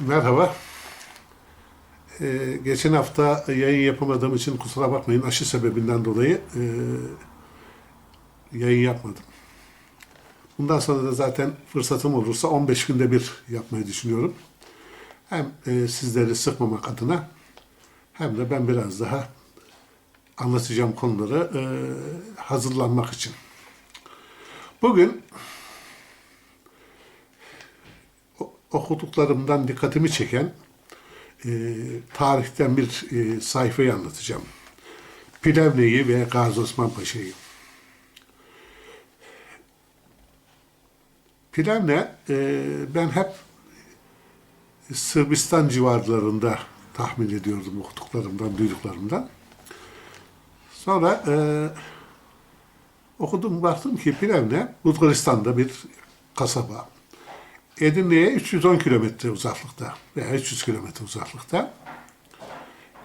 Merhaba. Ee, geçen hafta yayın yapamadığım için kusura bakmayın aşı sebebinden dolayı e, yayın yapmadım. Bundan sonra da zaten fırsatım olursa 15 günde bir yapmayı düşünüyorum. Hem e, sizleri sıkmamak adına hem de ben biraz daha anlatacağım konuları e, hazırlanmak için. Bugün o- okuduklarımdan dikkatimi çeken e, tarihten bir e, sayfayı anlatacağım. Plevne'yi ve Gazi Osman Paşa'yı. Plevne e, ben hep Sırbistan civarlarında tahmin ediyordum okuduklarımdan, duyduklarımdan. Sonra e, okudum baktım ki Plevne Bulgaristan'da bir kasaba. Edirne'ye 310 kilometre uzaklıkta veya 300 kilometre uzaklıkta.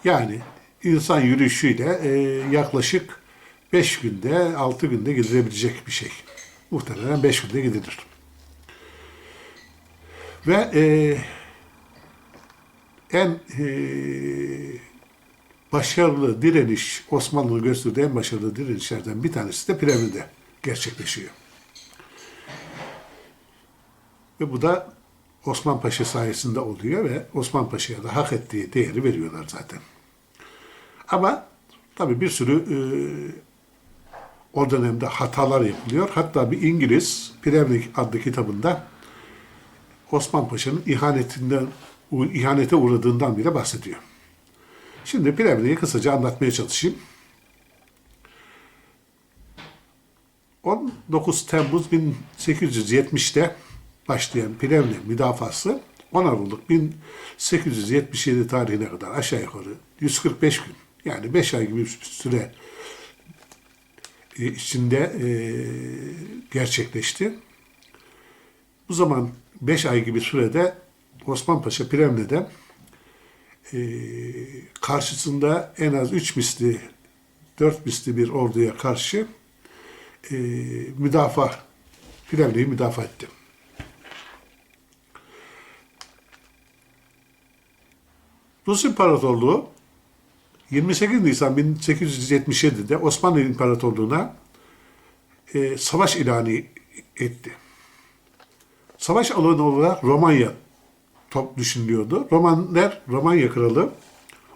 Yani insan yürüyüşüyle e, yaklaşık 5 günde, 6 günde gidilebilecek bir şey. Muhtemelen 5 günde gidilir. Ve e, en e, başarılı direniş, Osmanlı'nın gösterdiği en başarılı direnişlerden bir tanesi de Plevne'de gerçekleşiyor. Ve bu da Osman Paşa sayesinde oluyor ve Osman Paşa'ya da hak ettiği değeri veriyorlar zaten. Ama tabii bir sürü e, o dönemde hatalar yapılıyor. Hatta bir İngiliz Plevnik adlı kitabında Osman Paşa'nın ihanetinden ihanete uğradığından bile bahsediyor. Şimdi Plevne'yi kısaca anlatmaya çalışayım. 19 Temmuz 1870'te başlayan Plevne müdafası 10 Aralık 1877 tarihine kadar aşağı yukarı 145 gün yani 5 ay gibi bir süre e, içinde e, gerçekleşti. Bu zaman 5 ay gibi sürede Osman Paşa Plevne'de e, karşısında en az 3 misli 4 misli bir orduya karşı e, müdafaa, Plevne'yi müdafaa etti. Rus İmparatorluğu 28 Nisan 1877'de Osmanlı İmparatorluğu'na e, savaş ilanı etti. Savaş alanı olarak Romanya top düşünülüyordu. Romanlar, Romanya kralı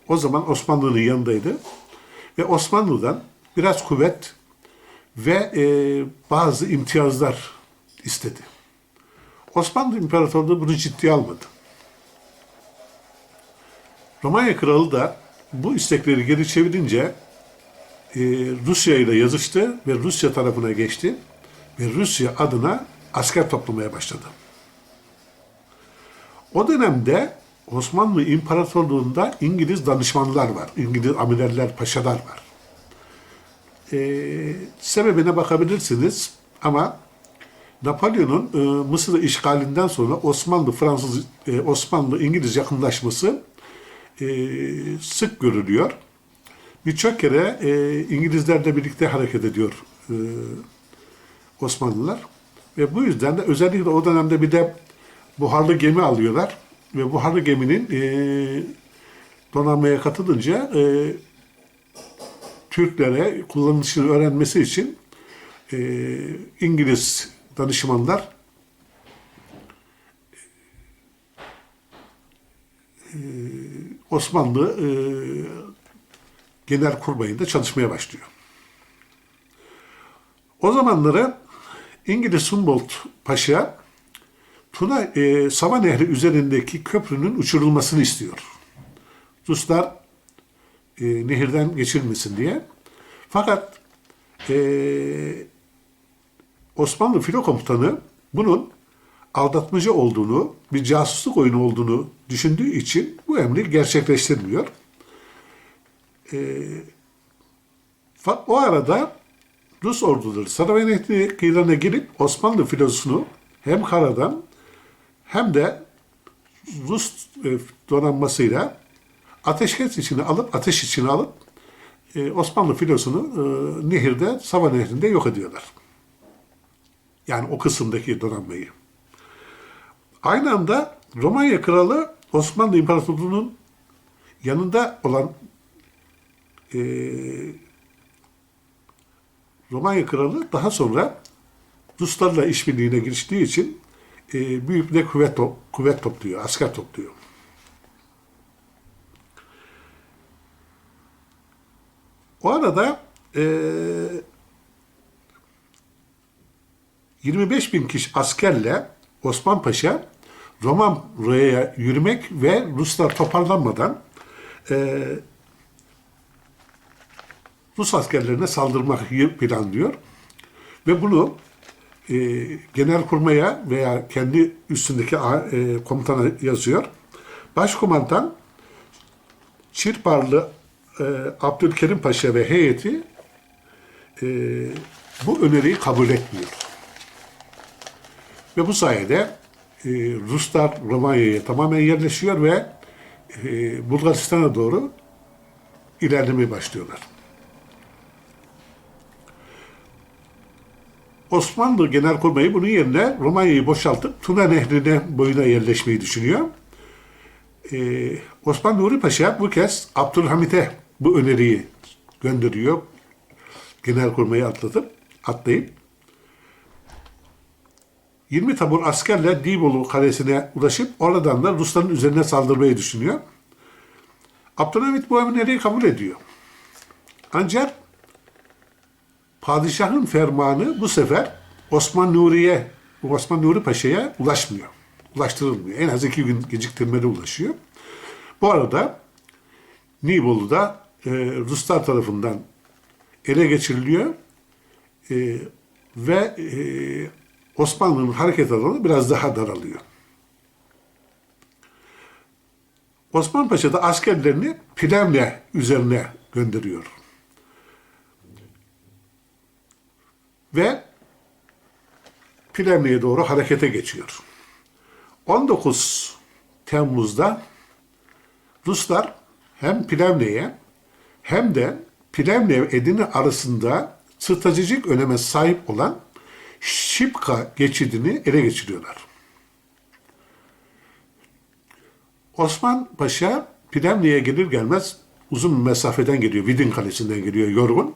o zaman Osmanlı'nın yanındaydı. Ve Osmanlı'dan biraz kuvvet ve e, bazı imtiyazlar istedi. Osmanlı İmparatorluğu bunu ciddiye almadı. Romanya Kralı da bu istekleri geri çevirince e, Rusya ile yazıştı ve Rusya tarafına geçti ve Rusya adına asker toplamaya başladı. O dönemde Osmanlı İmparatorluğu'nda İngiliz danışmanlar var, İngiliz amiraller, paşalar var. E, sebebine bakabilirsiniz ama Napolyon'un e, Mısır'ı işgalinden sonra Osmanlı Fransız e, Osmanlı İngiliz yakınlaşması e, sık görülüyor. Birçok kere e, İngilizlerle birlikte hareket ediyor e, Osmanlılar. Ve bu yüzden de özellikle o dönemde bir de buharlı gemi alıyorlar. Ve buharlı geminin e, donanmaya katılınca e, Türklere kullanışını öğrenmesi için e, İngiliz danışmanlar Osmanlı e, Genel Kurmayı'nda çalışmaya başlıyor. O zamanları İngiliz Humboldt Paşa Tuna e, Sava Nehri üzerindeki köprünün uçurulmasını istiyor. Ruslar e, nehirden geçirmesin diye. Fakat e, Osmanlı filo komutanı bunun aldatmacı olduğunu, bir casusluk oyunu olduğunu düşündüğü için bu emri gerçekleştirmiyor. Fa- o arada Rus orduları Saravay Nehri kıyılarına girip Osmanlı filosunu hem karadan hem de Rus e, donanmasıyla ateşkes içine alıp, ateş içine alıp e, Osmanlı filosunu e, nehirde, Sava Nehri'nde yok ediyorlar. Yani o kısımdaki donanmayı. Aynı anda Romanya kralı Osmanlı İmparatorluğu'nun yanında olan e, Romanya Kralı daha sonra Ruslarla işbirliğine giriştiği için e, büyük bir kuvvet, to- kuvvet topluyor, asker topluyor. O arada e, 25 bin kişi askerle Osman Paşa Romanya'ya yürümek ve Ruslar toparlanmadan e, Rus askerlerine saldırmak planlıyor. Ve bunu e, genelkurmaya veya kendi üstündeki e, komutana yazıyor. Başkomandan Çirparlı e, Abdülkerim Paşa ve heyeti e, bu öneriyi kabul etmiyor. Ve bu sayede e, Ruslar Romanya'ya tamamen yerleşiyor ve e, Bulgaristan'a doğru ilerlemeye başlıyorlar. Osmanlı Genelkurmayı bunun yerine Romanya'yı boşaltıp Tuna Nehri'ne boyuna yerleşmeyi düşünüyor. Ee, Osman Nuri Paşa bu kez Abdülhamit'e bu öneriyi gönderiyor. Genelkurmayı atlatıp, atlayıp 20 tabur askerle Dibolu Kalesi'ne ulaşıp oradan da Rusların üzerine saldırmayı düşünüyor. Abdülhamit bu öneriyi kabul ediyor. Ancak padişahın fermanı bu sefer Osman Nuri'ye, Osman Nuri Paşa'ya ulaşmıyor. Ulaştırılmıyor. En az iki gün geciktirmeli ulaşıyor. Bu arada Nibolu'da e, Ruslar tarafından ele geçiriliyor e, ve e, Osmanlı'nın hareket alanı biraz daha daralıyor. Osman Paşa da askerlerini Plevne üzerine gönderiyor. ve Plevne'ye doğru harekete geçiyor. 19 Temmuz'da Ruslar hem Plevne'ye hem de Plevne ve Edirne arasında stratejik öneme sahip olan Şipka geçidini ele geçiriyorlar. Osman Paşa Plevne'ye gelir gelmez uzun bir mesafeden geliyor. Vidin Kalesi'nden geliyor yorgun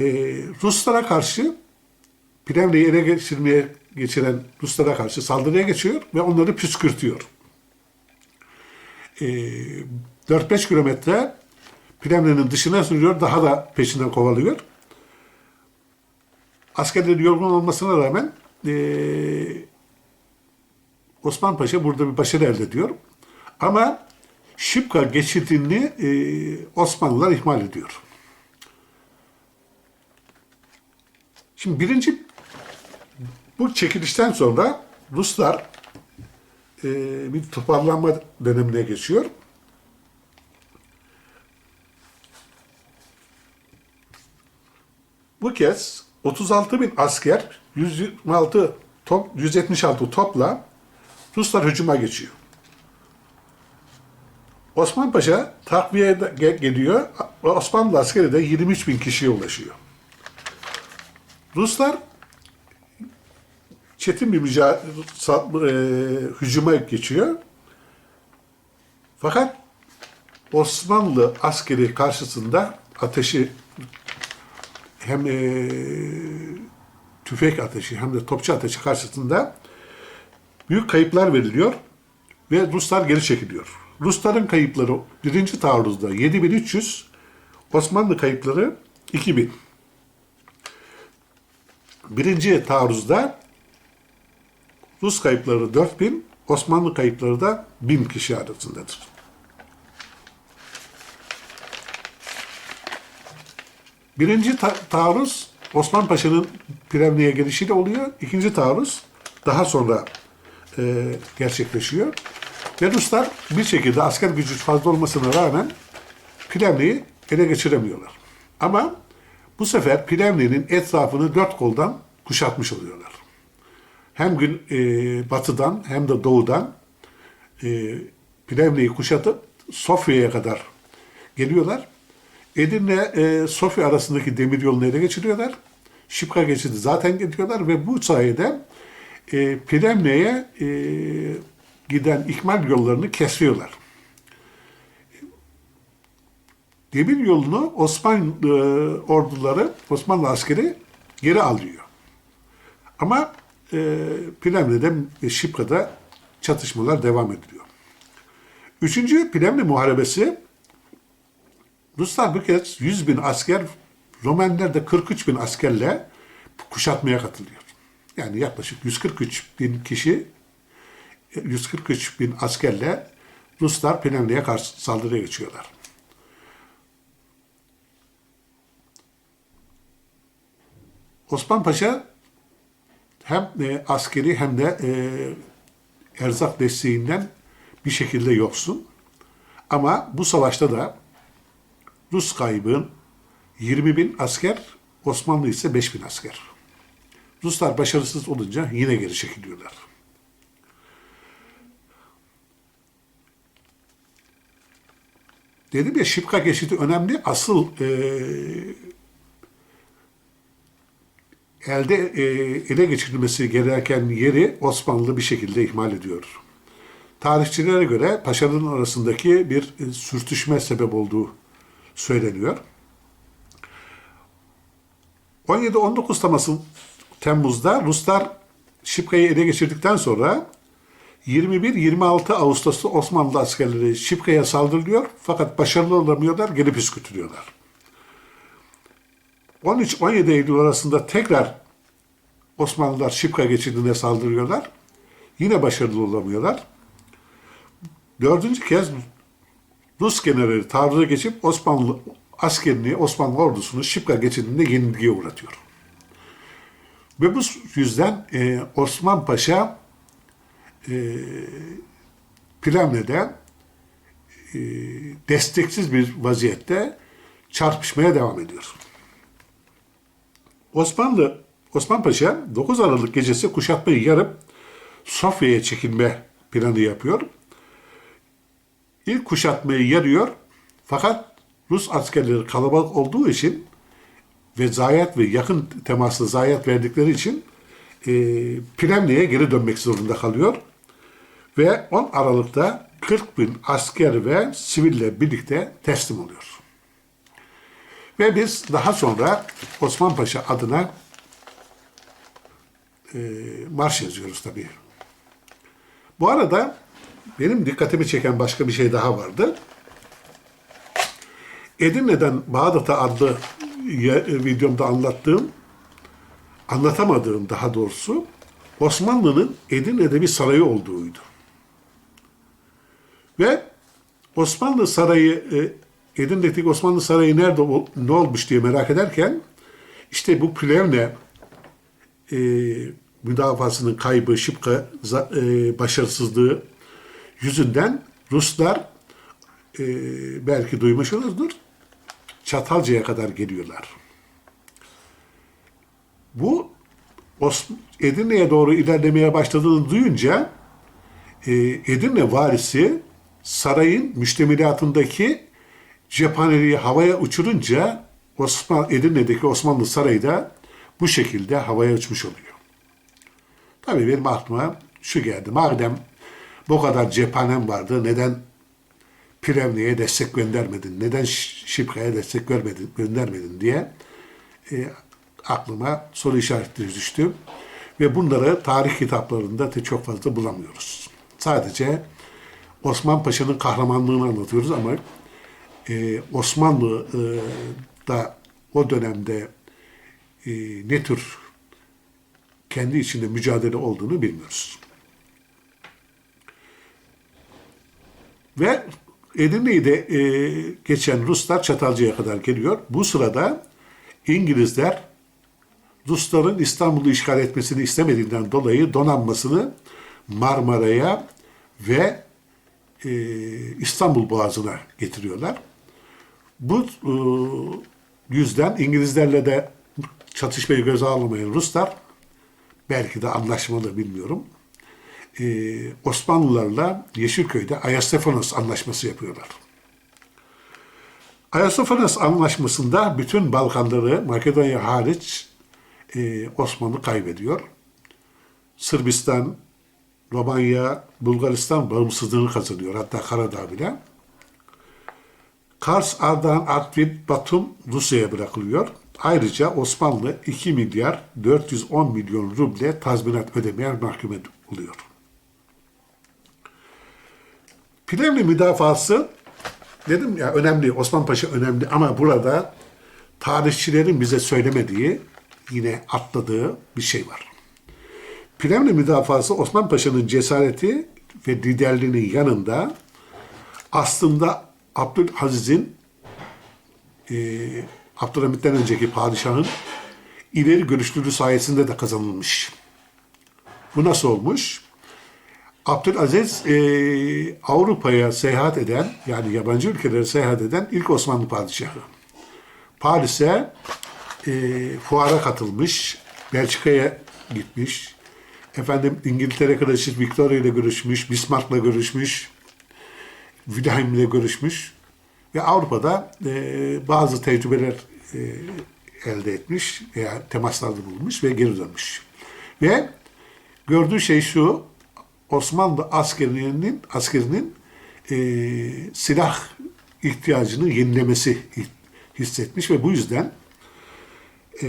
e, Ruslara karşı Plevne'yi ele geçirmeye geçiren Ruslara karşı saldırıya geçiyor ve onları püskürtüyor. E, 4-5 kilometre Plevne'nin dışına sürüyor, daha da peşinden kovalıyor. Askerlerin yorgun olmasına rağmen e, Osman Paşa burada bir başarı elde ediyor. Ama Şipka geçidini e, Osmanlılar ihmal ediyor. Şimdi birinci bu çekilişten sonra Ruslar e, bir toparlanma dönemine geçiyor. Bu kez 36 bin asker 126 top, 176 topla Ruslar hücuma geçiyor. Osman Paşa takviye geliyor. Osmanlı askeri de 23 bin kişiye ulaşıyor. Ruslar çetin bir mücadele, hücuma geçiyor. Fakat Osmanlı askeri karşısında ateşi hem e, tüfek ateşi hem de topçu ateşi karşısında büyük kayıplar veriliyor ve Ruslar geri çekiliyor. Rusların kayıpları birinci taarruzda 7300, Osmanlı kayıpları 2000. Birinci taarruzda Rus kayıpları 4000, Osmanlı kayıpları da 1000 kişi arasındadır. Birinci ta- taarruz Osman Paşa'nın Plevne'ye gelişiyle oluyor. İkinci taarruz daha sonra e, gerçekleşiyor. Ve Ruslar bir şekilde asker gücü fazla olmasına rağmen Plevne'yi ele geçiremiyorlar. Ama bu sefer Plevne'nin etrafını dört koldan kuşatmış oluyorlar. Hem gün e, batıdan hem de doğudan e, Plevne'yi kuşatıp Sofya'ya kadar geliyorlar. Edirne e, Sofya arasındaki demir yolunu ele geçiriyorlar. Şipka geçidi zaten gidiyorlar ve bu sayede e, Plevne'ye e, giden ikmal yollarını kesiyorlar. Demir yolunu Osmanlı e, orduları, Osmanlı askeri geri alıyor. Ama e, Plemne'de ve Şipka'da çatışmalar devam ediliyor. Üçüncü Plemne Muharebesi Ruslar bu kez 100 bin asker, Romenler de 43 bin askerle kuşatmaya katılıyor. Yani yaklaşık 143 bin kişi, 143 bin askerle Ruslar Plemne'ye karşı saldırıya geçiyorlar. Osman Paşa hem e, askeri hem de e, erzak desteğinden bir şekilde yoksun. Ama bu savaşta da Rus kaybın 20 bin asker, Osmanlı ise 5 bin asker. Ruslar başarısız olunca yine geri çekiliyorlar. Dedim ya Şipka geçidi önemli. Asıl e, elde e, ele geçirilmesi gereken yeri Osmanlı bir şekilde ihmal ediyor. Tarihçilere göre paşaların arasındaki bir e, sürtüşme sebep olduğu söyleniyor. 17-19 Temmuz, Temmuz'da Ruslar Şipka'yı ele geçirdikten sonra 21-26 Ağustos'ta Osmanlı askerleri Şipka'ya saldırılıyor fakat başarılı olamıyorlar, geri püskürtülüyorlar. 13-17 Eylül arasında tekrar Osmanlılar Şipka geçidine saldırıyorlar. Yine başarılı olamıyorlar. Dördüncü kez Rus generali taarruza geçip Osmanlı askerini, Osmanlı ordusunu Şipka geçidinde yenilgiye uğratıyor. Ve bu yüzden e, Osman Paşa e, Plemne'de e, desteksiz bir vaziyette çarpışmaya devam ediyor. Osmanlı Osman Paşa 9 Aralık gecesi kuşatmayı yarıp Sofya'ya çekilme planı yapıyor. İlk kuşatmayı yarıyor fakat Rus askerleri kalabalık olduğu için ve zayiat ve yakın temaslı zayiat verdikleri için e, Plemne'ye geri dönmek zorunda kalıyor. Ve 10 Aralık'ta 40 bin asker ve siville birlikte teslim oluyor. Ve biz daha sonra Osman Paşa adına e, marş yazıyoruz tabii. Bu arada benim dikkatimi çeken başka bir şey daha vardı. Edirne'den Bağdat'a adlı ye- videomda anlattığım, anlatamadığım daha doğrusu Osmanlı'nın Edirne'de bir sarayı olduğuydu. Ve Osmanlı Sarayı, e, Edirne'deki Osmanlı Sarayı nerede ne olmuş diye merak ederken işte bu Plevne e, müdafasının kaybı, şıpka e, başarısızlığı yüzünden Ruslar e, belki duymuş olurdur Çatalca'ya kadar geliyorlar. Bu Edirne'ye doğru ilerlemeye başladığını duyunca e, Edirne valisi sarayın müştemilatındaki cephaneleri havaya uçurunca Osman Edirne'deki Osmanlı sarayı da bu şekilde havaya uçmuş oluyor. Tabii benim aklıma şu geldi. Madem bu kadar cephanem vardı neden Plevne'ye destek göndermedin? Neden Şipka'ya destek vermedin, göndermedin diye e, aklıma soru işaretleri düştü. Ve bunları tarih kitaplarında da çok fazla bulamıyoruz. Sadece Osman Paşa'nın kahramanlığını anlatıyoruz ama e, Osmanlı e, o dönemde e, ne tür kendi içinde mücadele olduğunu bilmiyoruz. Ve Edirne'yi de e, geçen Ruslar Çatalca'ya kadar geliyor. Bu sırada İngilizler Rusların İstanbul'u işgal etmesini istemediğinden dolayı donanmasını Marmara'ya ve e, İstanbul Boğazı'na getiriyorlar. Bu e, yüzden İngilizlerle de çatışmayı göze almayan Ruslar belki de anlaşmalı bilmiyorum. E, Osmanlılarla Yeşilköy'de Ayastefanos anlaşması yapıyorlar. Ayastefanos anlaşmasında bütün Balkanları Makedonya hariç e, Osmanlı kaybediyor. Sırbistan Romanya, Bulgaristan bağımsızlığını kazanıyor. Hatta Karadağ bile. Kars, Ardahan, Artvin, Batum Rusya'ya bırakılıyor. Ayrıca Osmanlı 2 milyar 410 milyon ruble tazminat ödemeye mahkum oluyor. Plevne müdafası dedim ya önemli, Osman Paşa önemli ama burada tarihçilerin bize söylemediği, yine atladığı bir şey var. Plevne müdafası Osman Paşa'nın cesareti ve liderliğinin yanında aslında Abdülaziz'in e, Abdülhamit'ten önceki padişahın ileri görüşlülüğü sayesinde de kazanılmış. Bu nasıl olmuş? Abdülaziz e, Avrupa'ya seyahat eden, yani yabancı ülkelere seyahat eden ilk Osmanlı padişahı. Paris'e e, fuara katılmış, Belçika'ya gitmiş, efendim İngiltere Kraliçesi Victoria ile görüşmüş, Bismarck'la görüşmüş, Wilhelm ile görüşmüş ve Avrupa'da e, bazı tecrübeler e, elde etmiş veya temaslarda bulunmuş ve geri dönmüş. Ve gördüğü şey şu, Osmanlı askerinin askerinin e, silah ihtiyacını yenilemesi hissetmiş ve bu yüzden e,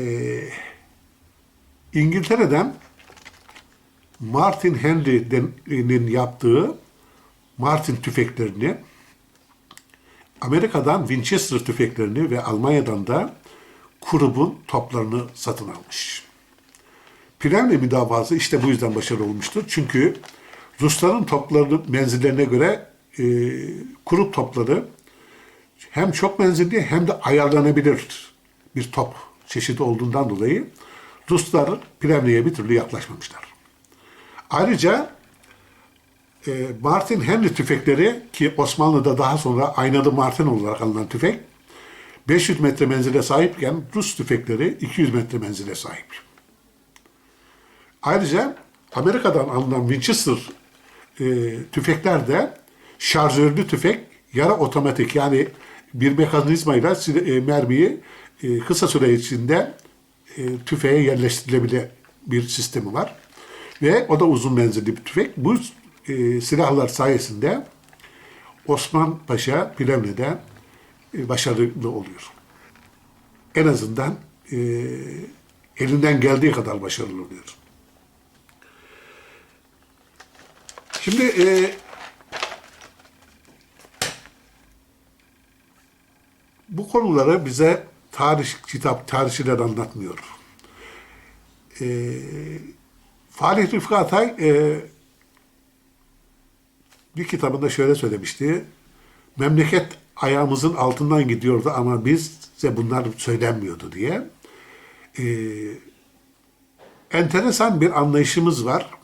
İngiltere'den Martin Henry'nin yaptığı Martin tüfeklerini, Amerika'dan Winchester tüfeklerini ve Almanya'dan da Kurub'un toplarını satın almış. Plevne müdafası işte bu yüzden başarılı olmuştur. Çünkü Rusların toplarının menzillerine göre e, Kurup topları hem çok menzilli hem de ayarlanabilir bir top çeşidi olduğundan dolayı Ruslar Plevne'ye bir türlü yaklaşmamışlar. Ayrıca e, Martin Henry tüfekleri ki Osmanlı'da daha sonra aynalı Martin olarak alınan tüfek 500 metre menzile sahipken Rus tüfekleri 200 metre menzile sahip. Ayrıca Amerika'dan alınan Winchester e, tüfekler de şarjörlü tüfek yara otomatik yani bir mekanizmayla e, mermiyi e, kısa süre içinde e, tüfeğe yerleştirilebilen bir sistemi var. Ve o da uzun menzilli bir tüfek. Bu e, silahlar sayesinde Osman Paşa Plevne'de e, başarılı oluyor. En azından e, elinden geldiği kadar başarılı oluyor. Şimdi e, bu konuları bize tarih kitap tarihçiler anlatmıyor. E, Falih Rıfkı Atay e, bir kitabında şöyle söylemişti. Memleket ayağımızın altından gidiyordu ama bizse bunlar söylenmiyordu diye. E, enteresan bir anlayışımız var.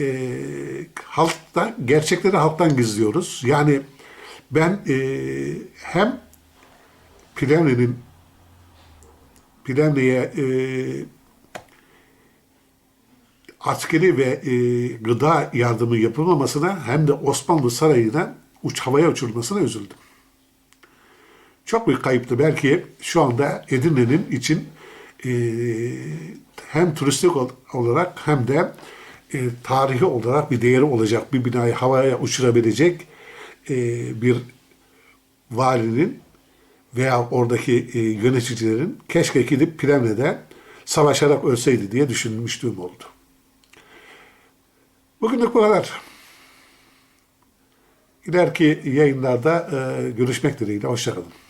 E, halktan, gerçekleri halktan gizliyoruz. Yani ben e, hem Plevne'nin Plevne'ye e, askeri ve e, gıda yardımı yapılmamasına hem de Osmanlı Sarayı'na uç havaya uçurulmasına üzüldüm. Çok büyük kayıptı. Belki şu anda Edirne'nin için e, hem turistik olarak hem de e, tarihi olarak bir değeri olacak bir binayı havaya uçurabilecek e, bir valinin veya oradaki e, yöneticilerin keşke gidip Plevne'de savaşarak ölseydi diye düşünmüştüm oldu. Bugünlük bu kadar. İleriki yayınlarda e, görüşmek dileğiyle. Hoşçakalın.